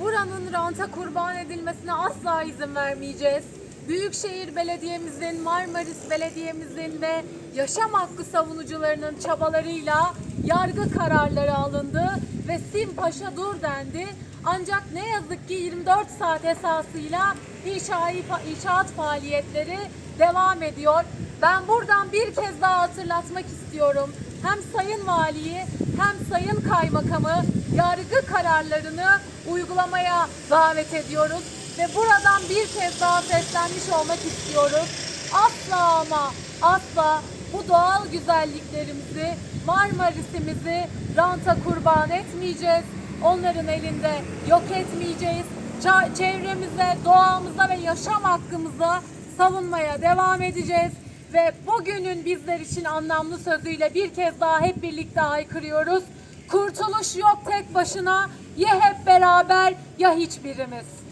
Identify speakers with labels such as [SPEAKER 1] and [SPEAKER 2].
[SPEAKER 1] Buranın ranta kurban edilmesine asla izin vermeyeceğiz. Büyükşehir Belediye'mizin, Marmaris Belediye'mizin ve yaşam hakkı savunucularının çabalarıyla yargı kararları alındı ve Sim Paşa dur dendi. Ancak ne yazık ki 24 saat esasıyla inşaat faaliyetleri devam ediyor. Ben buradan bir kez daha hatırlatmak istiyorum. Hem Sayın Valiyi hem Sayın Kaymakamı yargı kararlarını uygulamaya davet ediyoruz. Ve buradan bir kez daha seslenmiş olmak istiyoruz. Asla ama asla bu doğal güzelliklerimizi, Marmaris'imizi ranta kurban etmeyeceğiz. Onların elinde yok etmeyeceğiz. Çevremize, doğamıza ve yaşam hakkımıza savunmaya devam edeceğiz. Ve bugünün bizler için anlamlı sözüyle bir kez daha hep birlikte haykırıyoruz. Kurtuluş yok tek başına, ya hep beraber ya hiçbirimiz.